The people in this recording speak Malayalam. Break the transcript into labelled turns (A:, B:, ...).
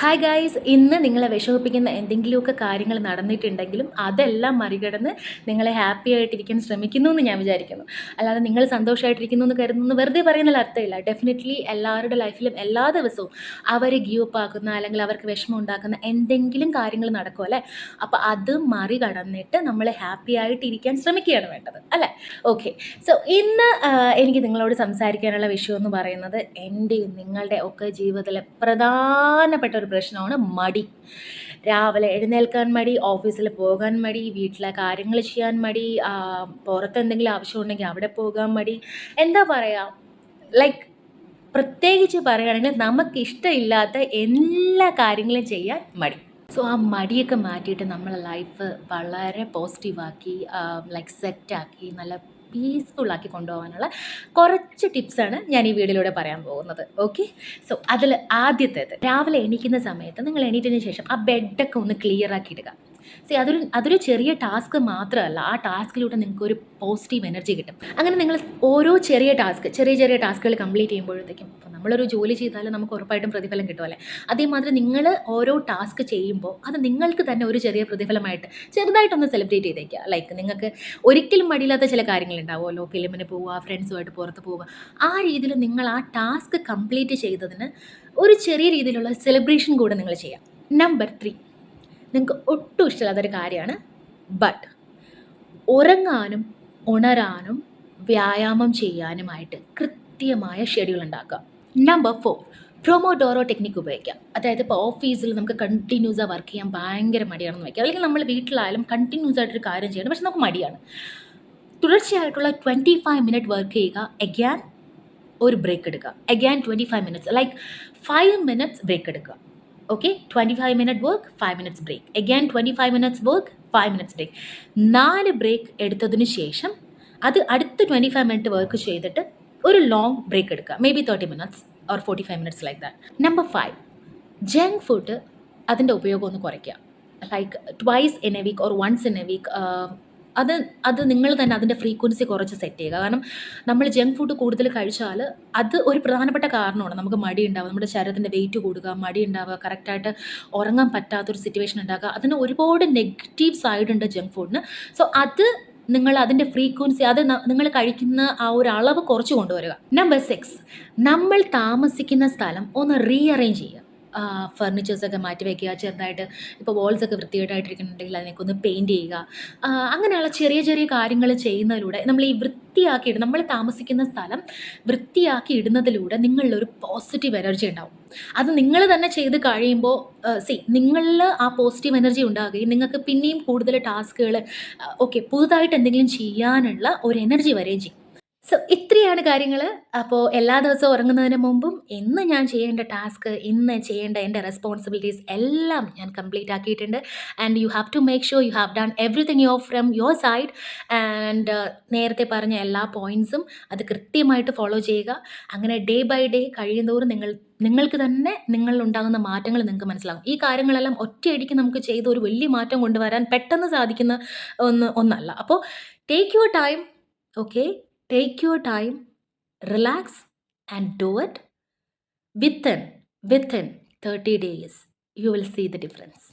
A: ഹായ് ഗായ്സ് ഇന്ന് നിങ്ങളെ വിഷമിപ്പിക്കുന്ന എന്തെങ്കിലുമൊക്കെ കാര്യങ്ങൾ നടന്നിട്ടുണ്ടെങ്കിലും അതെല്ലാം മറികടന്ന് നിങ്ങളെ ഹാപ്പി ആയിട്ടിരിക്കാൻ ശ്രമിക്കുന്നു എന്ന് ഞാൻ വിചാരിക്കുന്നു. അല്ലാതെ നിങ്ങൾ സന്തോഷമായിട്ടിരിക്കുന്നു എന്ന് കരുതുന്നു വെറുതെ പറയുന്നതിൽ അർത്ഥമില്ല. ഡെഫിനറ്റ്ലി എല്ലാവരുടെ ലൈഫിലും എല്ലാ ദിവസവും അവർ ഗീവ് അപ്പ് ആക്കുന്ന അല്ലെങ്കിൽ അവർക്ക് വിഷമം ഉണ്ടാക്കുന്ന എന്തെങ്കിലും കാര്യങ്ങൾ നടക്കും അല്ലേ? അപ്പോൾ അത് മറികടന്നിട്ട് നമ്മൾ ഹാപ്പി ആയിട്ടിരിക്കാൻ ശ്രമിക്കുകയാണ് വേണ്ടത് അല്ലേ? ഓക്കെ സോ ഇന്ന് എനിക്ക് നിങ്ങളോട് സംസാരിക്കാനുള്ള വിഷയം എന്ന് പറയുന്നത് എന്റെയും നിങ്ങളുടെ ഒക്കെ ജീവിതത്തിലെ പ്രധാനപ്പെട്ട ഒരു പ്രശ്നമാണ് മടി. രാവിലെ എഴുന്നേൽക്കാൻ മടി ഓഫീസിൽ പോകാൻ മടി വീട്ടിലെ കാര്യങ്ങൾ ചെയ്യാൻ മടി പുറത്തെന്തെങ്കിലും ആവശ്യമുണ്ടെങ്കിൽ അവിടെ പോകാൻ മടി. എന്താ പറയുക ലൈക്ക് പ്രത്യേകിച്ച് പറയുകയാണെങ്കിൽ നമുക്കിഷ്ടമില്ലാത്ത എല്ലാ കാര്യങ്ങളും ചെയ്യാൻ മടി. സോ ആ മടിയൊക്കെ മാറ്റിയിട്ട് നമ്മളെ ലൈഫ് വളരെ പോസിറ്റീവാക്കി ലൈക്ക് സെറ്റാക്കി നല്ല പീസ്ഫുള്ളാക്കി കൊണ്ടുപോകാനുള്ള കുറച്ച് ടിപ്സാണ് ഞാൻ ഈ വീഡിയോയിലൂടെ പറയാൻ പോകുന്നത്. ഓക്കെ സോ അതിൽ ആദ്യത്തേത് രാവിലെ എണീക്കുന്ന സമയത്ത് നിങ്ങൾ എണീറ്റതിന് ശേഷം ആ ബെഡൊക്കെ ഒന്ന് ക്ലിയർ ആക്കി ഇടുക. സി അതൊരു അതൊരു ചെറിയ ടാസ്ക് മാത്രമല്ല. ആ ടാസ്കിലൂടെ നിങ്ങൾക്ക് ഒരു പോസിറ്റീവ് എനർജി കിട്ടും. അങ്ങനെ നിങ്ങൾ ഓരോ ചെറിയ ടാസ്ക് ചെറിയ ചെറിയ ടാസ്കുകൾ കംപ്ലീറ്റ് ചെയ്യുമ്പോഴത്തേക്കും ഇപ്പോൾ നമ്മളൊരു ജോലി ചെയ്താൽ നമുക്ക് ഉറപ്പായിട്ടും പ്രതിഫലം കിട്ടുമല്ലേ അതേമാതിരി നിങ്ങൾ ഓരോ ടാസ്ക് ചെയ്യുമ്പോൾ അത് നിങ്ങൾക്ക് തന്നെ ഒരു ചെറിയ പ്രതിഫലമായിട്ട് ചെറുതായിട്ടൊന്ന് സെലിബ്രേറ്റ് ചെയ്തേക്കുക. ലൈക്ക് നിങ്ങൾക്ക് ഒരിക്കലും മടിയില്ലാത്ത ചില കാര്യങ്ങളുണ്ടാവുമല്ലോ ഫിലിമിന് പോവുക ഫ്രണ്ട്സുമായിട്ട് പുറത്ത് പോവുക. ആ രീതിയിൽ നിങ്ങൾ ആ ടാസ്ക് കംപ്ലീറ്റ് ചെയ്തതിന് ഒരു ചെറിയ രീതിയിലുള്ള സെലിബ്രേഷൻ കൂടെ നിങ്ങൾ ചെയ്യാം നമ്പർ ത്രീ നിങ്ങൾക്ക് ഒട്ടും ഇഷ്ടമില്ലാത്തൊരു കാര്യമാണ്. ബട്ട് ഉറങ്ങാനും ഉണരാനും വ്യായാമം ചെയ്യാനുമായിട്ട് കൃത്യമായ ഷെഡ്യൂൾ ഉണ്ടാക്കുക. നമ്പർ ഫോർ പ്രൊമോഡോറോ ടെക്നിക്ക് ഉപയോഗിക്കാം അതായത് ഇപ്പോൾ ഓഫീസിൽ നമുക്ക് കണ്ടിന്യൂസ് വർക്ക് ചെയ്യാൻ ഭയങ്കര മടിയാണെന്ന് വയ്ക്കുക. അല്ലെങ്കിൽ നമ്മൾ വീട്ടിലായാലും കണ്ടിന്യൂസ് ആയിട്ടൊരു കാര്യം ചെയ്യണം. പക്ഷെ നമുക്ക് മടിയാണ്. തുടർച്ചയായിട്ടുള്ള ട്വന്റി ഫൈവ് മിനിറ്റ് വർക്ക് ചെയ്യുക. എഗ്യാൻ ഒരു ബ്രേക്ക് എടുക്കുക. Again twenty five minutes like five minutes break എടുക്കുക. Five minute work five minutes break again twenty five minutes work five minutes break നാല് ബ്രേക്ക് എടുത്തതിന് ശേഷം അത് അടുത്ത ട്വന്റി ഫൈവ് മിനിറ്റ് വർക്ക് ചെയ്തിട്ട് ഒരു ലോങ് ബ്രേക്ക് എടുക്കുക. Maybe thirty minutes or forty five minutes like that number five junk food അതിന്റെ ഉപയോഗം ഒന്ന് കുറയ്ക്കുക. Like twice in a week or once in a week അത് അത് നിങ്ങൾ തന്നെ അതിന്റെ ഫ്രീക്വൻസി കുറച്ച് സെറ്റ് ചെയ്യുക. കാരണം നമ്മൾ ജങ്ക് ഫുഡ് കൂടുതൽ കഴിച്ചാൽ അത് ഒരു പ്രധാനപ്പെട്ട കാരണമാണ്. നമുക്ക് മടി ഉണ്ടാവുക നമ്മുടെ ശരീരത്തിന്റെ വെയിറ്റ് കൂടുക മടി ഉണ്ടാവുക കറക്റ്റായിട്ട് ഉറങ്ങാൻ പറ്റാത്തൊരു സിറ്റുവേഷൻ ഉണ്ടാക്കുക അതിന് ഒരുപാട് നെഗറ്റീവ് സൈഡ് ഉണ്ട് ജങ്ക് ഫുഡിന് സോ അത് നിങ്ങൾ അതിന്റെ ഫ്രീക്വൻസി അത് നിങ്ങൾ കഴിക്കുന്ന ആ ഒരു അളവ് കുറച്ച് കൊണ്ടുവരിക. നമ്പർ സിക്സ് നമ്മൾ താമസിക്കുന്ന സ്ഥലം ഒന്ന് റീഅറേഞ്ച് ചെയ്യുക. ഫർണിച്ചേഴ്സൊക്കെ മാറ്റി വയ്ക്കുക ചെറുതായിട്ട് ഇപ്പോൾ വാൾസ് ഒക്കെ വൃത്തികേടായിട്ടിരിക്കുന്നുണ്ടെങ്കിൽ അതിനൊക്കെ ഒന്ന് പെയിന്റ് ചെയ്യുക. അങ്ങനെയുള്ള ചെറിയ ചെറിയ കാര്യങ്ങൾ ചെയ്യുന്നതിലൂടെ നമ്മൾ ഈ വൃത്തിയാക്കി നമ്മൾ താമസിക്കുന്ന സ്ഥലം വൃത്തിയാക്കി ഇടുന്നതിലൂടെ നിങ്ങളിലൊരു പോസിറ്റീവ് എനർജി ഉണ്ടാവും. അത് നിങ്ങൾ തന്നെ ചെയ്ത് കഴിയുമ്പോൾ സി നിങ്ങളിൽ ആ പോസിറ്റീവ് എനർജി ഉണ്ടാകുകയും നിങ്ങൾക്ക് പിന്നെയും കൂടുതൽ ടാസ്കുകൾ ഓക്കെ പുതുതായിട്ട് എന്തെങ്കിലും ചെയ്യാനുള്ള ഒരു എനർജി വരികയും ചെയ്യും. സോ ഇത്രയാണ് കാര്യങ്ങൾ അപ്പോൾ എല്ലാ ദിവസവും ഉറങ്ങുന്നതിന് മുമ്പും ഇന്ന് ഞാൻ ചെയ്യേണ്ട ടാസ്ക് ഇന്ന് ചെയ്യേണ്ട എന്റെ റെസ്പോൺസിബിലിറ്റീസ് എല്ലാം ഞാൻ കംപ്ലീറ്റ് ആക്കിയിട്ടുണ്ട്. And you have to make sure you have done everything your from your side and നേരത്തെ പറഞ്ഞ എല്ലാ പോയിന്റ്സും അത് കൃത്യമായിട്ട് ഫോളോ ചെയ്യുക. അങ്ങനെ ഡേ ബൈ ഡേ കഴിയുന്തോറും നിങ്ങൾ നിങ്ങൾക്ക് തന്നെ നിങ്ങളിൽ ഉണ്ടാകുന്ന മാറ്റങ്ങൾ നിങ്ങൾക്ക് മനസ്സിലാകും. ഈ കാര്യങ്ങളെല്ലാം ഒറ്റയടിക്ക് നമുക്ക് ചെയ്ത് ഒരു വലിയ മാറ്റം കൊണ്ടുവരാൻ പെട്ടെന്ന് സാധിക്കുന്ന ഒന്ന് ഒന്നല്ല. അപ്പോൾ take your time okay take your time relax and do it within within 30 days. You will see the difference